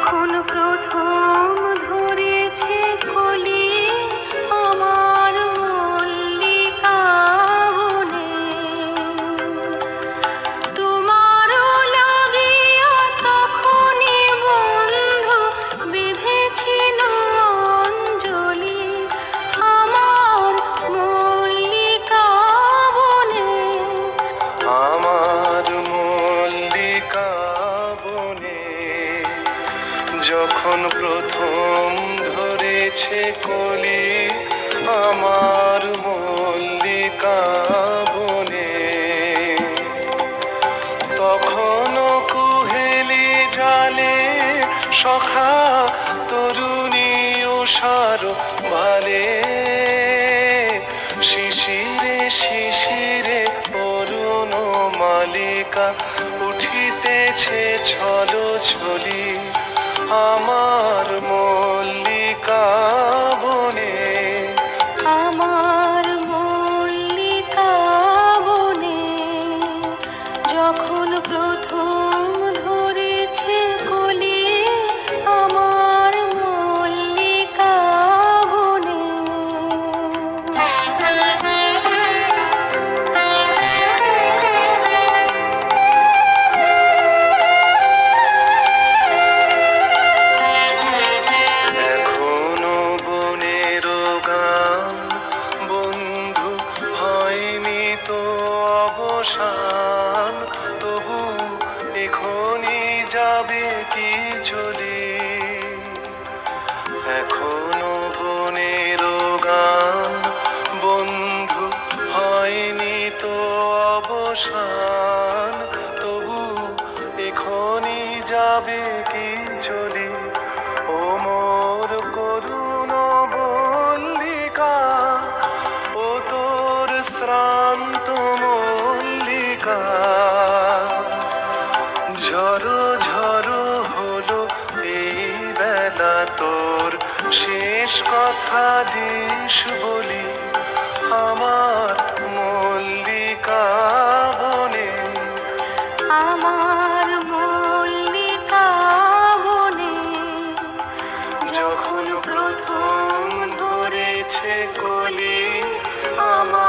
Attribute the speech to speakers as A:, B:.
A: কখন প্রথম ধরেছে কলি? প্রথম ধরেছে কলি, আমার মল্লিকা বনে। তখনও কুহেলি জালে, সখা, তরুণী সার ভালে শিশিরে শিশিরে অরুণ মালিকা, উঠিতেছে ছলো ছলি আমার অবসান। তবু এখনই যাবে কি চলে এখনও বনের গান বন্ধু হয়নি তো অবসান। তবু এখনই যাবে কি চলি ও শ্রান্ত ঝরো ঝরো হলো এই বেলা তোর। শেষ কথা দিস বলি আমার মল্লিকা বনে। আমার মল্লিকা বনে। যখন প্রথম ধরেছে কলি, আমার